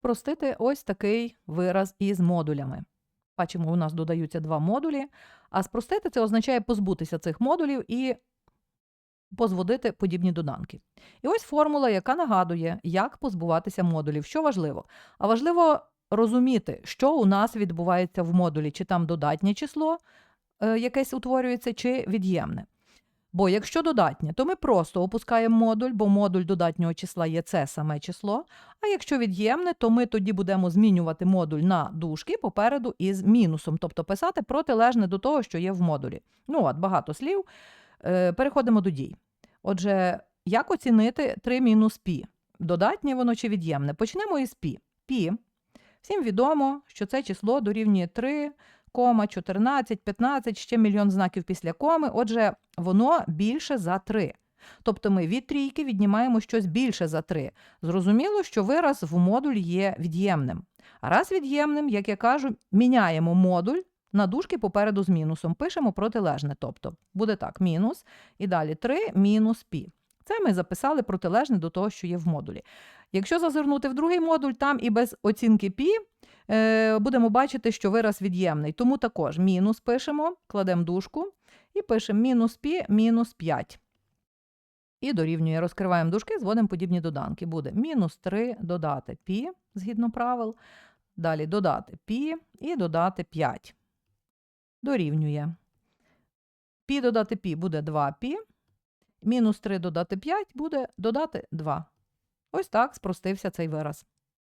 спростити ось такий вираз із модулями. Бачимо, у нас додаються два модулі, а спростити це означає позбутися цих модулів і позводити подібні доданки. І ось формула, яка нагадує, як позбуватися модулів. Що важливо? А важливо розуміти, що у нас відбувається в модулі, чи там додатнє число е, якесь утворюється, чи від'ємне. Бо якщо додатнє, то ми просто опускаємо модуль, бо модуль додатнього числа є це саме число. А якщо від'ємне, то ми тоді будемо змінювати модуль на дужки попереду із мінусом, тобто писати протилежне до того, що є в модулі. Ну от, багато слів. Е, Переходимо до дій. Отже, як оцінити 3 мінус пі? Додатнє воно чи від'ємне? Почнемо із пі. Пі. Всім відомо, що це число дорівнює 3, кома, 14, 15, ще мільйон знаків після коми. Отже, воно більше за 3. Тобто ми від трійки віднімаємо щось більше за 3. Зрозуміло, що вираз в модулі є від'ємним. А раз від'ємним, як я кажу, міняємо модуль на дужки попереду з мінусом. Пишемо протилежне. Тобто буде так: мінус і далі 3 мінус пі. Це ми записали протилежне до того, що є в модулі. Якщо зазирнути в другий модуль, там і без оцінки пі будемо бачити, що вираз від'ємний. Тому також мінус пишемо, кладемо дужку і пишемо мінус пі мінус 5. І дорівнює, розкриваємо дужки, зводимо подібні доданки. Буде мінус 3 додати пі, згідно правил. Далі додати пі і додати 5. Дорівнює. Пі додати пі буде 2 пі. Мінус 3 додати 5 буде додати 2. Ось так спростився цей вираз.